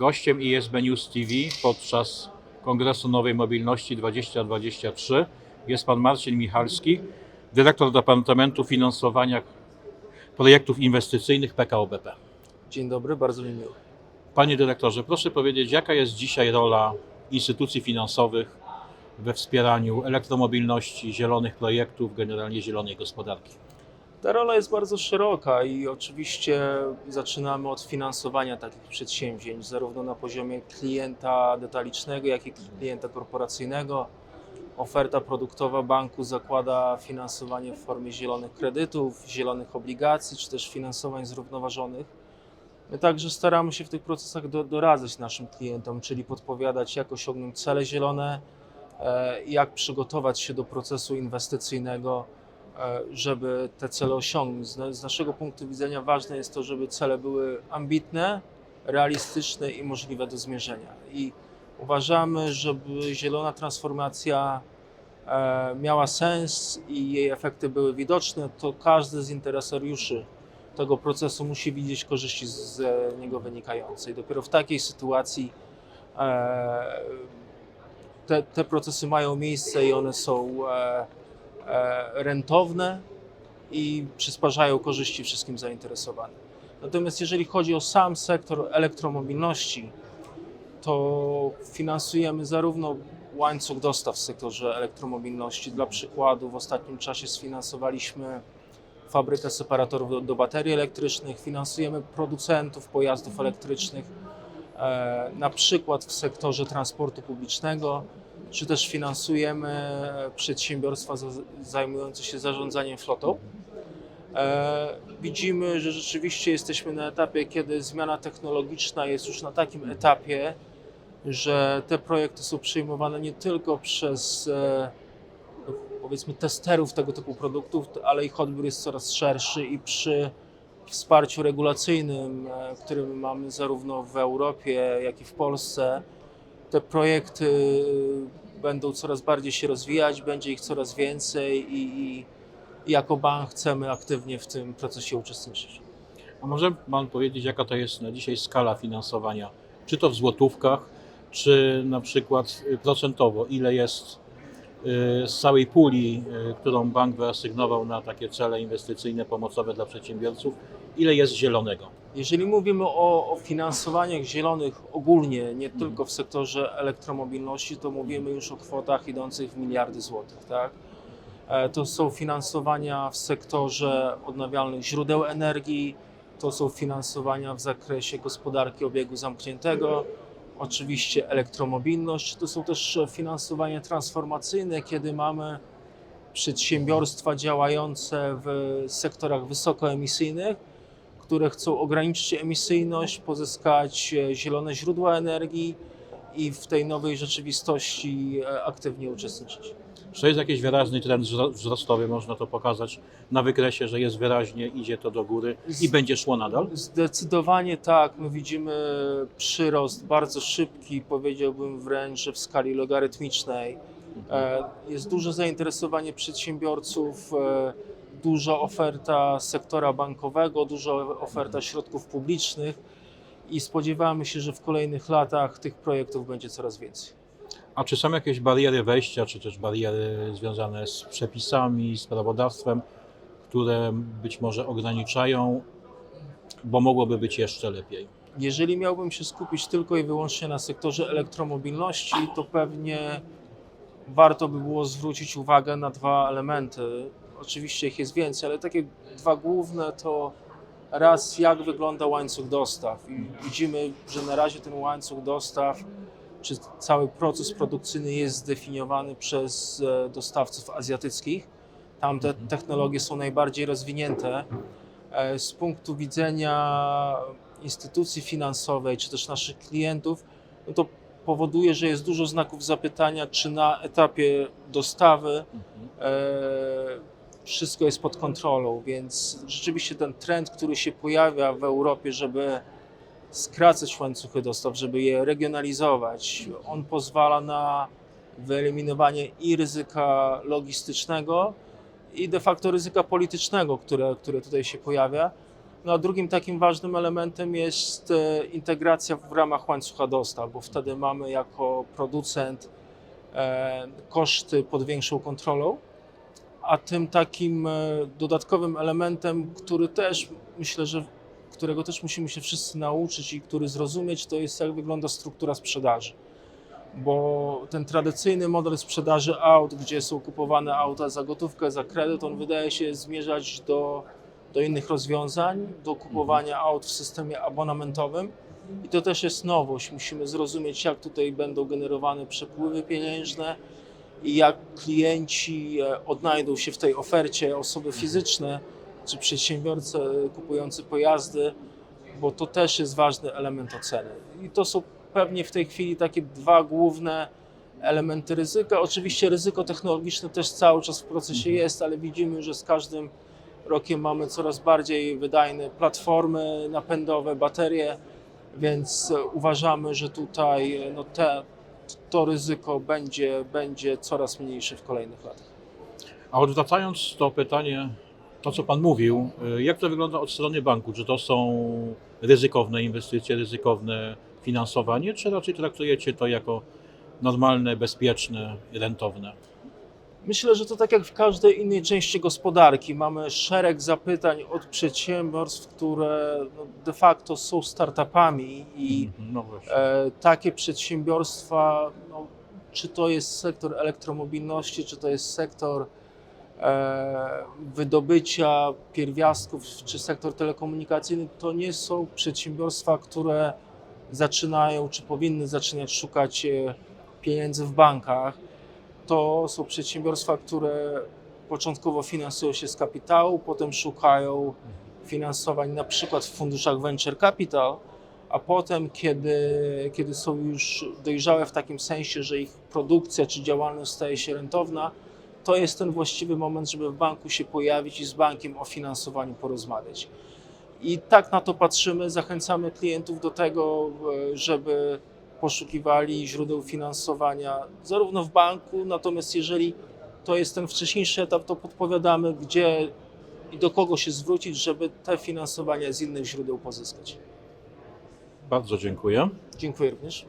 Gościem ISB News TV podczas Kongresu Nowej Mobilności 2023 jest pan Marcin Michalski, dyrektor Departamentu Finansowania Projektów Inwestycyjnych PKO BP. Dzień dobry, bardzo mi miło. Panie dyrektorze, proszę powiedzieć, jaka jest dzisiaj rola instytucji finansowych we wspieraniu elektromobilności, zielonych projektów, generalnie zielonej gospodarki? Ta rola jest bardzo szeroka i oczywiście zaczynamy od finansowania takich przedsięwzięć, zarówno na poziomie klienta detalicznego, jak i klienta korporacyjnego. Oferta produktowa banku zakłada finansowanie w formie zielonych kredytów, zielonych obligacji, czy też finansowań zrównoważonych. My także staramy się w tych procesach do, doradzać naszym klientom, czyli podpowiadać, jak osiągnąć cele zielone, e, jak przygotować się do procesu inwestycyjnego, żeby te cele osiągnąć. Z, naszego punktu widzenia ważne jest to, żeby cele były ambitne, realistyczne i możliwe do zmierzenia. I uważamy, żeby zielona transformacja e, miała sens i jej efekty były widoczne, to każdy z interesariuszy tego procesu musi widzieć korzyści z niego wynikające. I dopiero w takiej sytuacji e, te, te procesy mają miejsce i one są e, e, rentowne i przysparzają korzyści wszystkim zainteresowanym. Natomiast jeżeli chodzi o sam sektor elektromobilności, to finansujemy zarówno łańcuch dostaw w sektorze elektromobilności. Dla przykładu, w ostatnim czasie sfinansowaliśmy fabrykę separatorów do, do baterii elektrycznych, finansujemy producentów pojazdów elektrycznych, e, na przykład w sektorze transportu publicznego, czy też finansujemy przedsiębiorstwa za- zajmujące się zarządzaniem flotą. E, Widzimy, że rzeczywiście jesteśmy na etapie, kiedy zmiana technologiczna jest już na takim etapie, że te projekty są przyjmowane nie tylko przez e, no, powiedzmy testerów tego typu produktów, ale ich odbiór jest coraz szerszy i przy wsparciu regulacyjnym, e, który my mamy zarówno w Europie, jak i w Polsce, te projekty będą coraz bardziej się rozwijać, będzie ich coraz więcej i, i, jako bank chcemy aktywnie w tym procesie uczestniczyć. A może Pan powiedzieć, jaka to jest na dzisiaj skala finansowania? Czy to w złotówkach, czy na przykład y, procentowo? Ile jest y, z całej puli, y, którą bank wyasygnował na takie cele inwestycyjne, pomocowe dla przedsiębiorców, ile jest zielonego? Jeżeli mówimy o, o finansowaniach zielonych ogólnie, nie tylko w sektorze elektromobilności, to mówimy już o kwotach idących w miliardy złotych. Tak? E, To są finansowania w sektorze odnawialnych źródeł energii, to są finansowania w zakresie gospodarki obiegu zamkniętego, oczywiście elektromobilność, to są też finansowania transformacyjne, kiedy mamy przedsiębiorstwa działające w sektorach wysokoemisyjnych, które chcą ograniczyć emisyjność, pozyskać e, zielone źródła energii i w tej nowej rzeczywistości e, aktywnie uczestniczyć. Czy to jest jakiś wyraźny trend wzro- wzrostowy, można to pokazać na wykresie, że jest wyraźnie, idzie to do góry i będzie szło nadal? Zdecydowanie tak. My widzimy przyrost bardzo szybki, powiedziałbym wręcz, że w skali logarytmicznej. E, Jest duże zainteresowanie przedsiębiorców, duża oferta sektora bankowego, duża oferta środków publicznych i spodziewamy się, że w kolejnych latach tych projektów będzie coraz więcej. A czy są jakieś bariery wejścia, czy też bariery związane z przepisami, z prawodawstwem, które być może ograniczają, bo mogłoby być jeszcze lepiej? Jeżeli miałbym się skupić tylko i wyłącznie na sektorze elektromobilności, to pewnie warto by było zwrócić uwagę na dwa elementy. Oczywiście ich jest więcej, ale takie dwa główne to raz jak wygląda łańcuch dostaw. I widzimy, że na razie ten łańcuch dostaw, czy cały proces produkcyjny jest zdefiniowany przez e, dostawców azjatyckich. Tam te technologie są najbardziej rozwinięte. E, Z punktu widzenia instytucji finansowej, czy też naszych klientów, no to powoduje, że jest dużo znaków zapytania, czy na etapie dostawy e, wszystko jest pod kontrolą, więc rzeczywiście ten trend, który się pojawia w Europie, żeby skracać łańcuchy dostaw, żeby je regionalizować, on pozwala na wyeliminowanie i ryzyka logistycznego, i de facto ryzyka politycznego, które, które tutaj się pojawia. No a drugim takim ważnym elementem jest e, integracja w ramach łańcucha dostaw, bo wtedy mamy jako producent e, koszty pod większą kontrolą, a tym takim e, dodatkowym elementem, który też myślę, że którego też musimy się wszyscy nauczyć i który zrozumieć, to jest jak wygląda struktura sprzedaży. Bo ten tradycyjny model sprzedaży aut, gdzie są kupowane auta za gotówkę, za kredyt, on wydaje się zmierzać do, do innych rozwiązań, do kupowania aut w systemie abonamentowym. I to też jest nowość. Musimy zrozumieć, jak tutaj będą generowane przepływy pieniężne i jak klienci e, odnajdą się w tej ofercie, osoby fizyczne czy przedsiębiorcy e, kupujący pojazdy, bo to też jest ważny element oceny. I to są pewnie w tej chwili takie dwa główne elementy ryzyka. Oczywiście ryzyko technologiczne też cały czas w procesie jest, ale widzimy, że z każdym rokiem mamy coraz bardziej wydajne platformy napędowe, baterie, więc e, uważamy, że tutaj no te, to ryzyko będzie, będzie coraz mniejsze w kolejnych latach. A odwracając to pytanie, to co Pan mówił, y, jak to wygląda od strony banku? Czy to są ryzykowne inwestycje, ryzykowne finansowanie, czy raczej traktujecie to jako normalne, bezpieczne, rentowne? Myślę, że to tak jak w każdej innej części gospodarki. Mamy szereg zapytań od przedsiębiorstw, które no, de facto są startupami i Mhm, No e, takie przedsiębiorstwa, no, czy to jest sektor elektromobilności, czy to jest sektor e, wydobycia pierwiastków, czy sektor telekomunikacyjny, to nie są przedsiębiorstwa, które zaczynają, czy powinny zaczynać szukać e, pieniędzy w bankach. To są przedsiębiorstwa, które początkowo finansują się z kapitału, potem szukają finansowań na przykład w funduszach venture capital, a potem, kiedy, kiedy są już dojrzałe w takim sensie, że ich produkcja czy działalność staje się rentowna, to jest ten właściwy moment, żeby w banku się pojawić i z bankiem o finansowaniu porozmawiać. I tak na to patrzymy, zachęcamy klientów do tego, e, żeby poszukiwali źródeł finansowania zarówno w banku, natomiast jeżeli to jest ten wcześniejszy etap, to podpowiadamy, gdzie i do kogo się zwrócić, żeby te finansowania z innych źródeł pozyskać. Bardzo dziękuję. Dziękuję również.